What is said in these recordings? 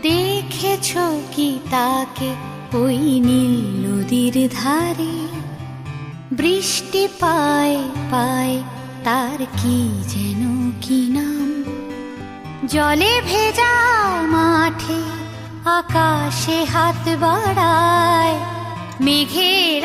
দেখেছ কি তাকে ওই নীল নদীর ধারে? বৃষ্টি পায় পায়, তার কি যেন কি নাম? জলে ভেজা মাঠে আকাশে হাত বাড়ায়, মেঘের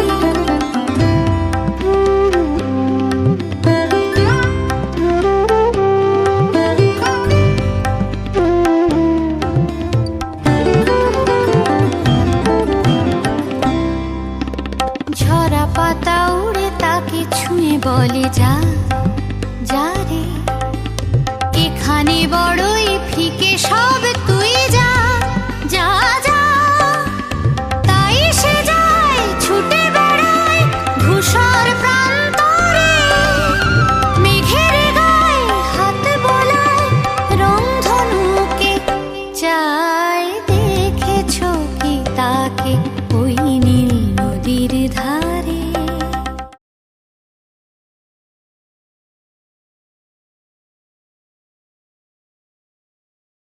ঝরা পাতা উড়ে তাকে ছুঁয়ে বলে, যা যা রে। এখানে বড়ই ফিকে সব, তুই যা যা তাই সে দেখেছ কি তাকে ওই